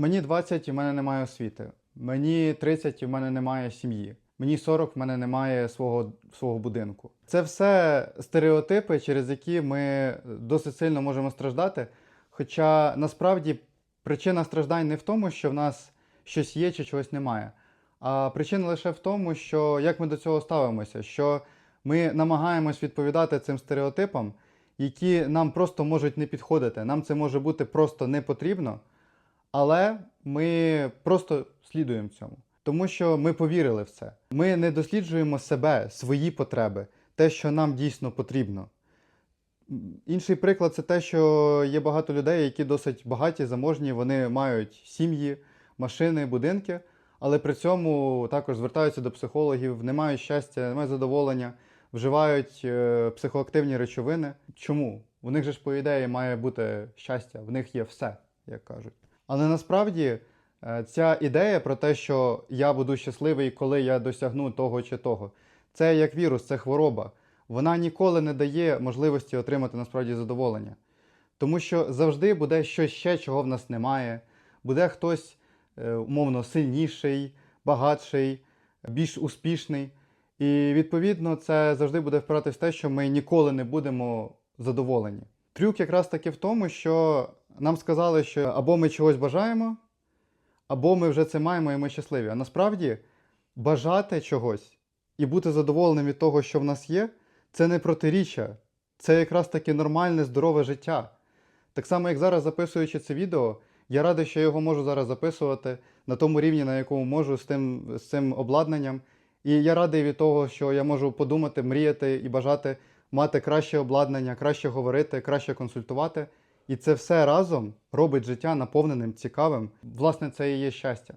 Мені 20 і в мене немає освіти. Мені 30 і в мене немає сім'ї. Мені 40 в мене немає свого, свого будинку. Це все стереотипи, через які ми досить сильно можемо страждати. Хоча насправді причина страждань не в тому, що в нас щось є чи чогось немає. А причина лише в тому, що як ми до цього ставимося, що ми намагаємось відповідати цим стереотипам, які нам просто можуть не підходити. Нам це може бути просто не потрібно, але ми просто слідуємо цьому. Тому що ми повірили в це. Ми не досліджуємо себе, свої потреби, те, що нам дійсно потрібно. Інший приклад це те, що є багато людей, які досить багаті, заможні, вони мають сім'ї, машини, будинки, але при цьому також звертаються до психологів, не мають щастя, не мають задоволення, вживають е, психоактивні речовини. Чому? У них же ж, по ідеї, має бути щастя, в них є все, як кажуть. Але насправді е, ця ідея про те, що я буду щасливий, коли я досягну того чи того, це як вірус, це хвороба. Вона ніколи не дає можливості отримати насправді задоволення. Тому що завжди буде щось ще, чого в нас немає. Буде хтось е, умовно сильніший, багатший, більш успішний. І відповідно це завжди буде впиратись в те, що ми ніколи не будемо задоволені. Трюк якраз таки в тому, що нам сказали, що або ми чогось бажаємо, або ми вже це маємо і ми щасливі. А насправді бажати чогось і бути задоволеним від того, що в нас є, це не протиріччя, це якраз таки нормальне, здорове життя. Так само, як зараз записуючи це відео, я радий, що я його можу зараз записувати на тому рівні, на якому можу з тим, з цим обладнанням. І я радий від того, що я можу подумати, мріяти і бажати мати краще обладнання, краще говорити, краще консультувати. І це все разом робить життя наповненим, цікавим. Власне, це і є щастя.